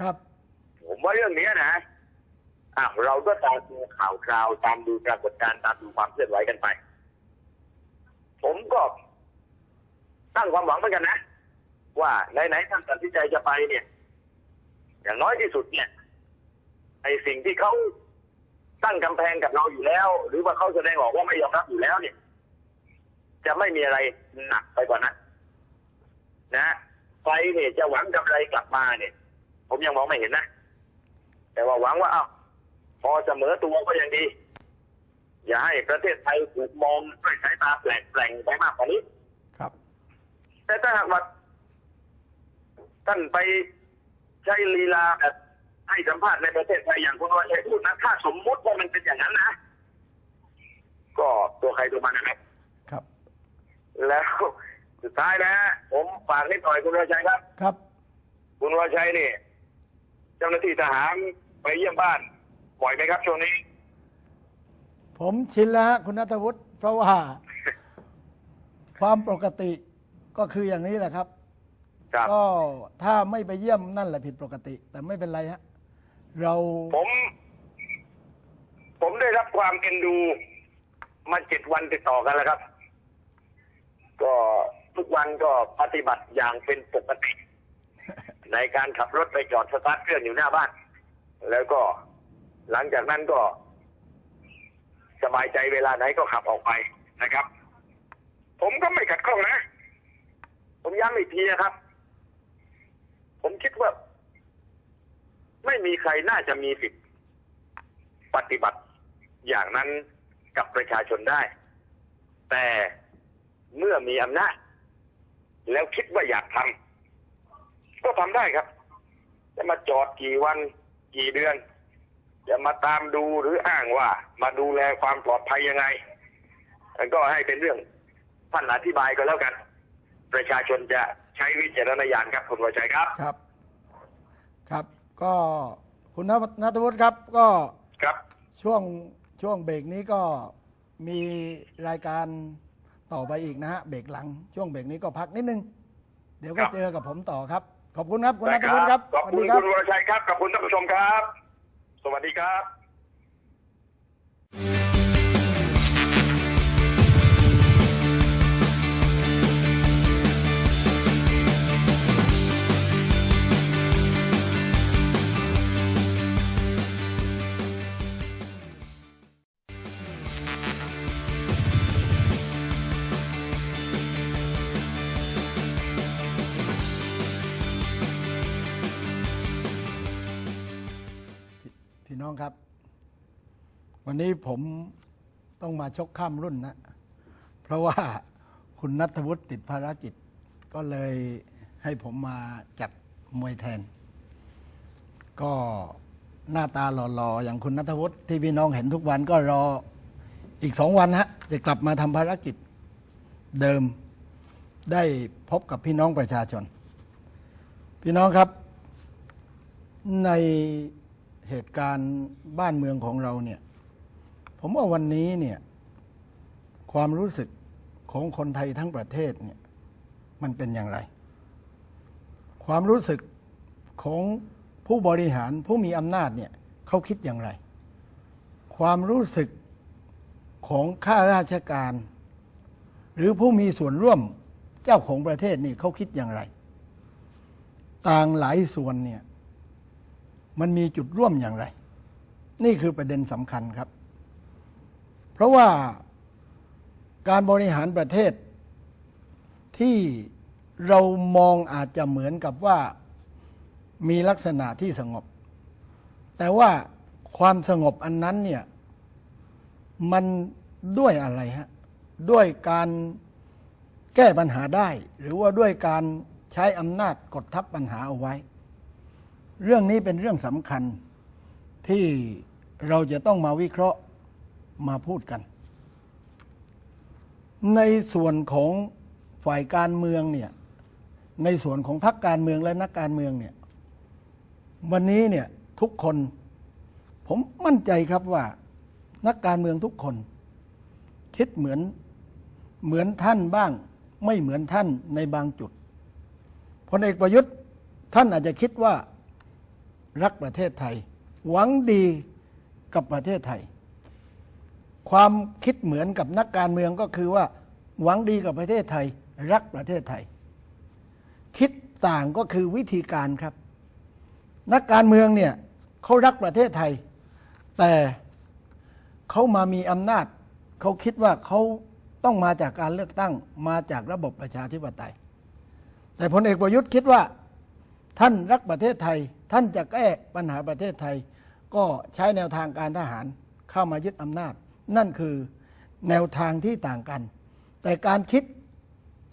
ครับ ผมว่าเรื่องนี้นะอะเราก็ตามดูข่าวคราวตามดูปรากฏการณ์ตามดูความเคลื่อนไหวกันไป ผมก็ตั้งความหวังเหมือนกันนะ ว่าไหนๆท่านตัดสินใจจะไปเนี่ย อย่างน้อยที่สุดเนี่ยไอสิ่งที่เขาตั้งกำแพงกับเราอยู่แล้ว หรือว่าเขาแสดงออกว่าไม่ยอมรับอยู่แล้วเนี่ย จะไม่มีอะไรหนักไปกว่านั้นนะไปเนี่ยจะหวังกำไรกลับมาเนี่ย ผมยังมองไม่เห็นนะ แต่ว่าหวังว่าอ้าวพอเสมอตัวก็ยังดี อย่าให้ประเทศไทยถูกมองด้วยสายตาแปลกๆไปมากกว่านี้ ครับ แต่ถ้าหากว่าท่านไปใช้ลีลาแบบให้สัมภาษณ์ในประเทศไทยอย่างคุณวชัยพูดนะถ้าสมมุติว่ามันเป็นอย่างนั้นนะ ก็ตัวใครตัวมันนะครับ ครับ แล้วสุดท้ายนะ ผมฝากนิดหน่อยคุณวชัยครับ ครับ คุณวชัยนี่ เจ้าหน้าที่ทหารไปเยี่ยมบ้านบ่อยไหมครับช่วงนี้ ผมชินแล้วฮะคุณนัทวุฒิเพราะว่า ความปกติก็คืออย่างนี้แหละครับ ครับ ก็ถ้าไม่ไปเยี่ยมนั่นแหละผิดปกติ แต่ไม่เป็นไรฮะเราผม ผมได้รับความเอ็นดู มาเจ็ดวันติดต่อกันแล้วครับ ก็ทุกวันก็ปฏิบัติอย่างเป็นปกติ ในการขับรถไปจอดสตาร์ทเครื่องอยู่หน้าบ้าน แล้วก็หลังจากนั้นก็ สบายใจเวลาไหนก็ขับออกไปนะครับ ผมก็ไม่ขัดข้องนะ ผมย้ำอีกทีนะครับ ผมคิดว่า ไม่มีใครน่าจะมีสิทธิปฏิบัติอย่างนั้นกับประชาชนได้ แต่เมื่อมีอำนาจแล้วคิดว่าอยากทำ ก็ทำได้ครับ จะมาจอดกี่วันกี่เดือน จะมาตามดูหรืออ้างว่า มาดูแลความปลอดภัยยังไงก็ให้เป็นเรื่องท่านอธิบายก็แล้วกัน ประชาชนจะใช้วิจารณญาณครับคุณวชัยครับครับ ครับ ก็คุณนัทวุฒิครับ ก็ครับช่วงช่วงเบรกนี้ก็มีรายการต่อไปอีกนะฮะเบรกหลัง ช่วงเบรกนี้ก็พักนิดนึง เดี๋ยวก็ครับเจอกับผมต่อครับ ขอบคุณครับคุณได้นัทวุฒิครับขอบคุณสวัสดีครัคุณวรชัยครับขอบคุณท่านผู้ชมครับ สวัสดีครับ น้องครับ วันนี้ผมต้องมาชกข้ามรุ่นนะ เพราะว่าคุณนัทวุฒิติดภารกิจ ก็เลยให้ผมมาจัดมวยแทน ก็หน้าตาหล่อๆ อย่างคุณนัทวุฒิที่พี่น้องเห็นทุกวันก็รออีกสองวันฮะจะกลับมาทำภารกิจเดิมได้พบกับพี่น้องประชาชน พี่น้องครับใน เหตุการณ์บ้านเมืองของเราเนี่ย ผมว่าวันนี้เนี่ย ความรู้สึกของคนไทยทั้งประเทศเนี่ย มันเป็นอย่างไร ความรู้สึกของผู้บริหารผู้มีอำนาจเนี่ยเขาคิดอย่างไร ความรู้สึกของข้าราชการ หรือผู้มีส่วนร่วมเจ้าของประเทศนี่เขาคิดอย่างไร ต่างหลายส่วนเนี่ย มันมีจุดร่วมอย่างไร นี่คือประเด็นสำคัญครับ เพราะว่าการบริหารประเทศ ที่เรามองอาจจะเหมือนกับว่ามีลักษณะที่สงบ แต่ว่าความสงบอันนั้นเนี่ยมันด้วยอะไรฮะ ด้วยการแก้ปัญหาได้ หรือว่าด้วยการใช้อำนาจกดทับปัญหาเอาไว้ เรื่องนี้เป็นเรื่องสำคัญที่เราจะต้องมาวิเคราะห์มาพูดกัน ในส่วนของฝ่ายการเมืองเนี่ยในส่วนของพรรคการเมืองและนักการเมืองเนี่ยวันนี้เนี่ยทุกคน ผมมั่นใจครับว่านักการเมืองทุกคน คิดเหมือนเหมือนท่านบ้าง ไม่เหมือนท่านในบางจุดพลเอกประยุทธ์ท่านอาจจะคิดว่า รักประเทศไทย หวังดีกับประเทศไทย ความคิดเหมือนกับนักการเมืองก็คือว่า หวังดีกับประเทศไทย รักประเทศไทย คิดต่างก็คือวิธีการครับ นักการเมืองเนี่ยเขารักประเทศไทย แต่เขามามีอำนาจเขาคิดว่าเขาต้องมาจากการเลือกตั้งมาจากระบบประชาธิปไตย แต่พลเอกประยุทธ์คิดว่า ท่านรักประเทศไทย ท่านจะแก้ปัญหาประเทศไทย ก็ใช้แนวทางการทหารเข้ามายึดอำนาจ นั่นคือแนวทางที่ต่างกัน แต่การคิด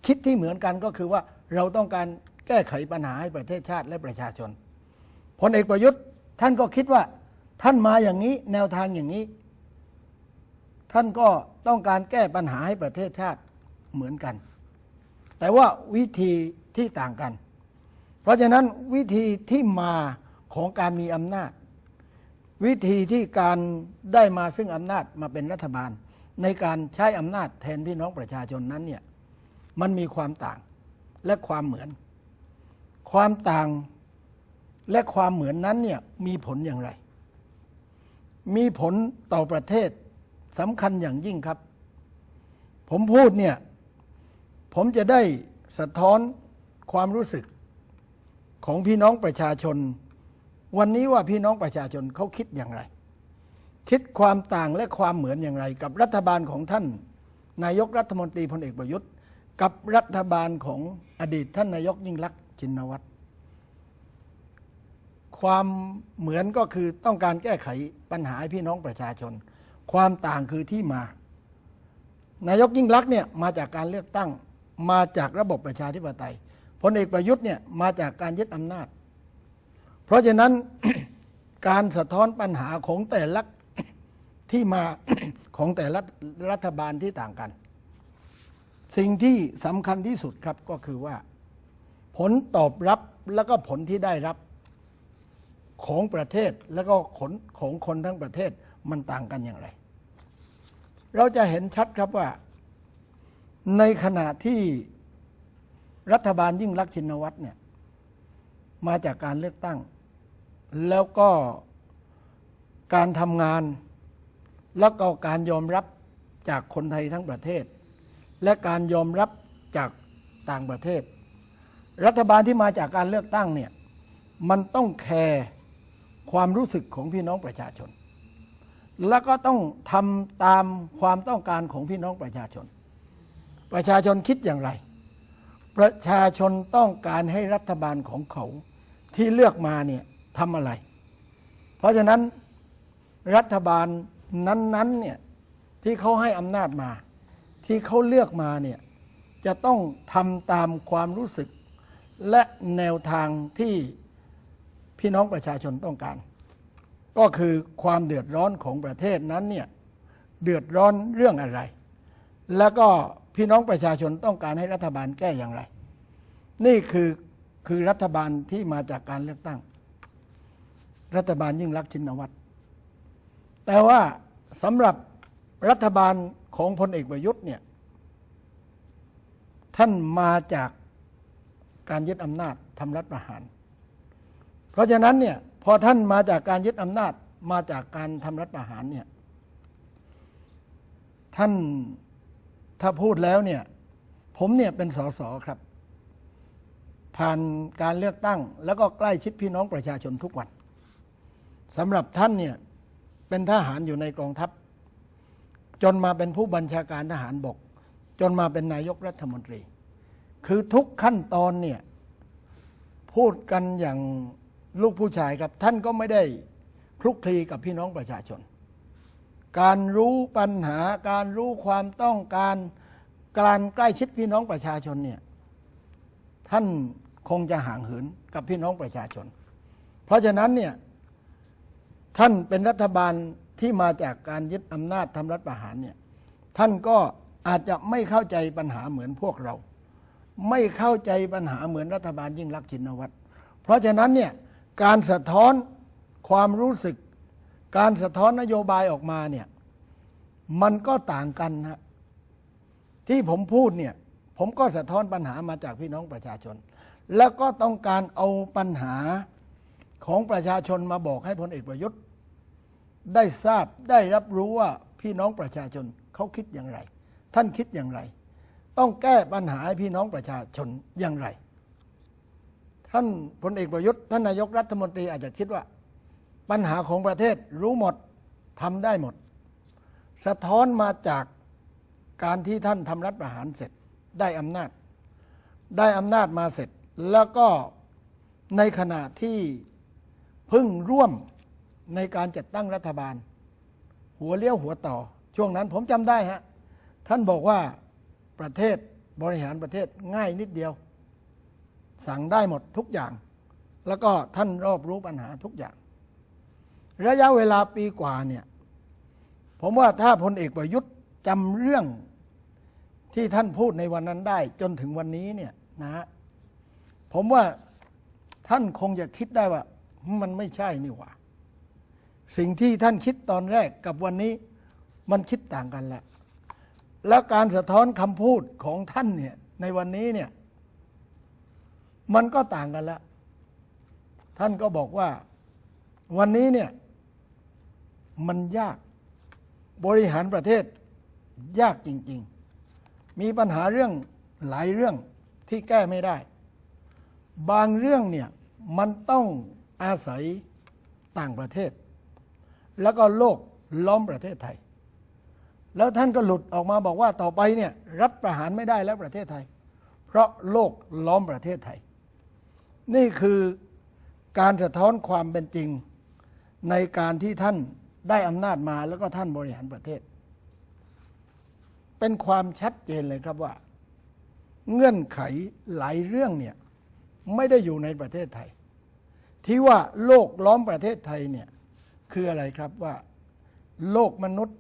คิดที่เหมือนกันก็คือว่าเราต้องการแก้ไขปัญหาให้ประเทศชาติและประชาชนพลเอกประยุทธ์ท่านก็คิดว่าท่านมาอย่างนี้แนวทางอย่างนี้ ท่านก็ต้องการแก้ปัญหาให้ประเทศชาติเหมือนกัน แต่ว่าวิธีที่ต่างกัน เพราะฉะนั้นวิธีที่มาของการมีอำนาจ วิธีที่การได้มาซึ่งอำนาจมาเป็นรัฐบาล ในการใช้อำนาจแทนพี่น้องประชาชนนั้นเนี่ยมันมีความต่างและความเหมือน ความต่างและความเหมือนนั้นเนี่ยมีผลอย่างไร มีผลต่อประเทศสำคัญอย่างยิ่งครับ ผมพูดเนี่ยผมจะได้สะท้อนความรู้สึก ของพี่น้องประชาชน วันนี้ว่าพี่น้องประชาชนเขาคิดอย่างไร คิดความต่างและความเหมือนอย่างไร กับรัฐบาลของท่าน นายกรัฐมนตรีพลเอกประยุทธ์ กับรัฐบาลของอดีตท่านนายกยิ่งลักษณ์ชินวัตรความเหมือนก็คือต้องการแก้ไขปัญหาให้พี่น้องประชาชน ความต่างคือที่มา นายกยิ่งลักษณ์เนี่ยมาจากการเลือกตั้งมาจากระบบประชาธิปไตย พลเอกประยุทธ์เนี่ยมาจากการยึดอำนาจ เพราะฉะนั้นการสะท้อนปัญหาของแต่ละที่มาของแต่ละรัฐบาลที่ต่างกัน สิ่งที่สำคัญที่สุดครับก็คือว่า ผลตอบรับแล้วก็ผลที่ได้รับของประเทศแล้วก็ขนของคนทั้งประเทศมันต่างกันอย่างไร เราจะเห็นชัดครับว่า ในขณะที่ รัฐบาลยิ่งรักชินวัตรเนี่ยมาจากการเลือกตั้ง แล้วก็การทำงาน แล้วก็การยอมรับจากคนไทยทั้งประเทศ และการยอมรับจากต่างประเทศ รัฐบาลที่มาจากการเลือกตั้งเนี่ยมันต้องแคร์ความรู้สึกของพี่น้องประชาชน แล้วก็ต้องทำตามความต้องการของพี่น้องประชาชน ประชาชนคิดอย่างไร ประชาชนต้องการให้รัฐบาลของเขาที่เลือกมาเนี่ยทำอะไร เพราะฉะนั้นรัฐบาลนั้นๆเนี่ยที่เขาให้อำนาจมา ที่เขาเลือกมาเนี่ยจะต้องทำตามความรู้สึก และแนวทางที่พี่น้องประชาชนต้องการ ก็คือความเดือดร้อนของประเทศนั้นเนี่ยเดือดร้อนเรื่องอะไร แล้วก็ พี่น้องประชาชนต้องการให้รัฐบาลแก้อย่างไร นี่คือคือรัฐบาลที่มาจากการเลือกตั้ง รัฐบาลยิ่งรักชินวัตรแต่ว่าสำหรับรัฐบาลของพลเอกประยุทธ์เนี่ยท่านมาจากการยึดอำนาจทำรัฐประหาร เพราะฉะนั้นเนี่ยพอท่านมาจากการยึดอำนาจมาจากการทำรัฐประหารเนี่ยท่าน ถ้าพูดแล้วเนี่ย ผมเนี่ยเป็นสสครับ ผ่านการเลือกตั้ง แล้วก็ใกล้ชิดพี่น้องประชาชนทุกวันสำหรับท่านเนี่ย เป็นทหารอยู่ในกองทัพ จนมาเป็นผู้บัญชาการทหารบก จนมาเป็นนายกรัฐมนตรี คือทุกขั้นตอนเนี่ย พูดกันอย่างลูกผู้ชายครับ ท่านก็ไม่ได้คลุกคลีกับพี่น้องประชาชน การรู้ปัญหาการรู้ความต้องการการใกล้ชิดพี่น้องประชาชนเนี่ยท่านคงจะห่างเหินกับพี่น้องประชาชน เพราะฉะนั้นเนี่ยท่านเป็นรัฐบาลที่มาจากการยึดอำนาจทำรัฐประหารเนี่ยท่านก็อาจจะไม่เข้าใจปัญหาเหมือนพวกเรา ไม่เข้าใจปัญหาเหมือนรัฐบาลยิ่งรักษณ์ชินวัตรเพราะฉะนั้นเนี่ยการสะท้อนความรู้สึก การสะท้อนนโยบายออกมาเนี่ยมันก็ต่างกันนะที่ผมพูดเนี่ยผมก็สะท้อนปัญหามาจากพี่น้องประชาชน แล้วก็ต้องการเอาปัญหาของประชาชนมาบอกให้พลเอกประยุทธ์ ได้ทราบได้รับรู้ว่าพี่น้องประชาชนเขาคิดอย่างไร ท่านคิดอย่างไร ต้องแก้ปัญหาให้พี่น้องประชาชนอย่างไร ท่านพลเอกประยุทธ์ท่านนายกรัฐมนตรีอาจจะคิดว่า ปัญหาของประเทศรู้หมดทำได้หมด สะท้อนมาจากการที่ท่านทำรัฐประหารเสร็จได้อำนาจ ได้อำนาจมาเสร็จ แล้วก็ในขณะที่เพึ่งร่วมในการจัดตั้งรัฐบาล หัวเลี้ยวหัวต่อ ช่วงนั้นผมจำได้ฮะท่านบอกว่าประเทศบริหารประเทศง่ายนิดเดียว สั่งได้หมดทุกอย่าง แล้วก็ท่านรอบรู้ปัญหาทุกอย่าง ระยะเวลาปีกว่าเนี่ย ผมว่าถ้าพลเอกประยุทธ์จำเรื่องที่ท่านพูดในวันนั้นได้ จนถึงวันนี้เนี่ยนะฮะผมว่าท่านคงจะคิดได้ว่า มันไม่ใช่นี่หว่า สิ่งที่ท่านคิดตอนแรกกับวันนี้มันคิดต่างกันแล้วแล้วการสะท้อนคำพูดของท่านเนี่ย ในวันนี้เนี่ย มันก็ต่างกันแล้วท่านก็บอกว่า วันนี้เนี่ย มันยากบริหารประเทศยากจริง ๆ มีปัญหาเรื่องหลายเรื่องที่แก้ไม่ได้ บางเรื่องเนี่ยมันต้องอาศัยต่างประเทศ แล้วก็โลกล้อมประเทศไทย แล้วท่านก็หลุดออกมาบอกว่าต่อไปเนี่ยรัฐประหารไม่ได้แล้วประเทศไทย เพราะโลกล้อมประเทศไทย นี่คือการสะท้อนความเป็นจริงในการที่ท่าน ได้อำนาจมาแล้วก็ท่านบริหารประเทศ เป็นความชัดเจนเลยครับว่า เงื่อนไขหลายเรื่องเนี่ยไม่ได้อยู่ในประเทศไทย ที่ว่าโลกล้อมประเทศไทยเนี่ยคืออะไรครับว่า โลกมนุษย์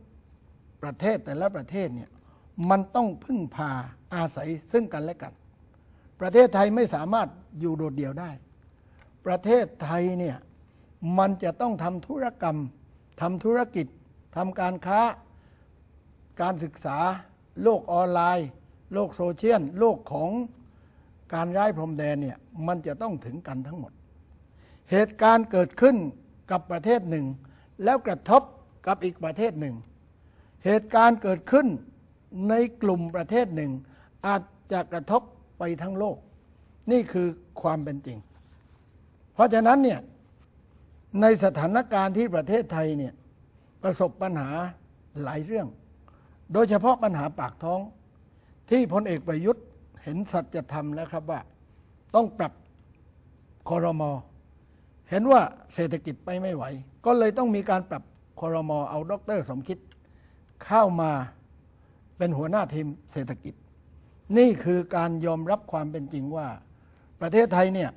ประเทศแต่ละประเทศเนี่ยมันต้องพึ่งพาอาศัยซึ่งกันและกัน ประเทศไทยไม่สามารถอยู่โดดเดี่ยวได้ ประเทศไทยเนี่ยมันจะต้องทำธุรกรรม ทำธุรกิจทำการค้า การศึกษา โลกออนไลน์ โลกโซเชียล โลกของการย้ายพรมแดนเนี่ยมันจะต้องถึงกันทั้งหมด เหตุการณ์เกิดขึ้นกับประเทศหนึ่ง แล้วกระทบกับอีกประเทศหนึ่ง เหตุการณ์เกิดขึ้นในกลุ่มประเทศหนึ่ง อาจจะกระทบไปทั้งโลก นี่คือความเป็นจริง เพราะฉะนั้นเนี่ย ในสถานการณ์ที่ประเทศไทยเนี่ยประสบปัญหาหลายเรื่อง โดยเฉพาะปัญหาปากท้อง ที่พลเอกประยุทธ์เห็นสัจธรรมแล้วครับว่า ต้องปรับคอรมอเห็นว่าเศรษฐกิจไปไม่ไหว ก็เลยต้องมีการปรับคอรมอเอาดรสมคิด เข้ามาเป็นหัวหน้าทีมเศรษฐกิจ นี่คือการยอมรับความเป็นจริงว่า ประเทศไทยเนี่ย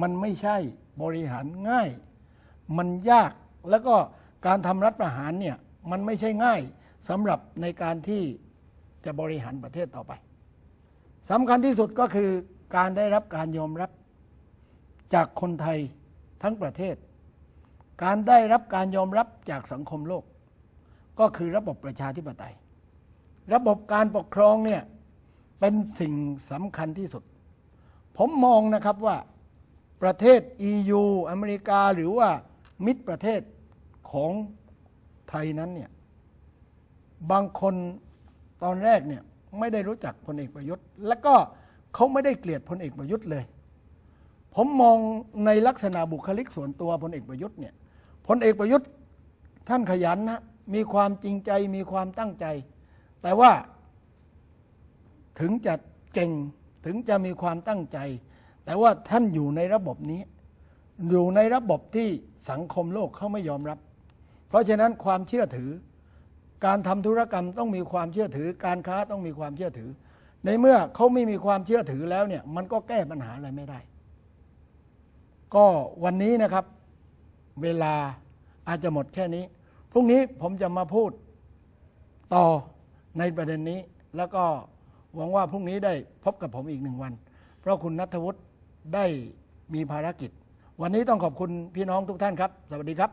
มันไม่ใช่บริหารง่าย มันยาก แล้วก็การทำรัฐประหารเนี่ยมันไม่ใช่ง่ายสำหรับในการที่จะบริหารประเทศต่อไปสำคัญที่สุดก็คือการได้รับการยอมรับจากคนไทยทั้งประเทศ การได้รับการยอมรับจากสังคมโลก ก็คือระบบประชาธิปไตย ระบบการปกครองเนี่ยเป็นสิ่งสำคัญที่สุด ผมมองนะครับว่าประเทศ EU อเมริกาหรือว่า มิตรประเทศของไทยนั้นเนี่ยบางคนตอนแรกเนี่ยไม่ได้รู้จักพลเอกประยุทธ์ และก็เขาไม่ได้เกลียดพลเอกประยุทธ์เลย ผมมองในลักษณะบุคลิกส่วนตัวพลเอกประยุทธ์เนี่ยพลเอกประยุทธ์ท่านขยันนะมีความจริงใจมีความตั้งใจ แต่ว่าถึงจะเก่งถึงจะมีความตั้งใจ แต่ว่าท่านอยู่ในระบบนี้ อยู่ในระบบที่สังคมโลกเขาไม่ยอมรับ เพราะฉะนั้นความเชื่อถือ การทำธุรกรรมต้องมีความเชื่อถือ การค้าต้องมีความเชื่อถือ ในเมื่อเขาไม่มีความเชื่อถือแล้วเนี่ยมันก็แก้ปัญหาอะไรไม่ได้ ก็วันนี้นะครับ เวลาอาจจะหมดแค่นี้พรุ่งนี้ผมจะมาพูดต่อในประเด็นนี้ แล้วก็หวังว่าพรุ่งนี้ได้พบกับผมอีกหนึ่งวัน เพราะคุณนัทวุฒิได้มีภารกิจ วันนี้ต้องขอบคุณพี่น้องทุกท่านครับ สวัสดีครับ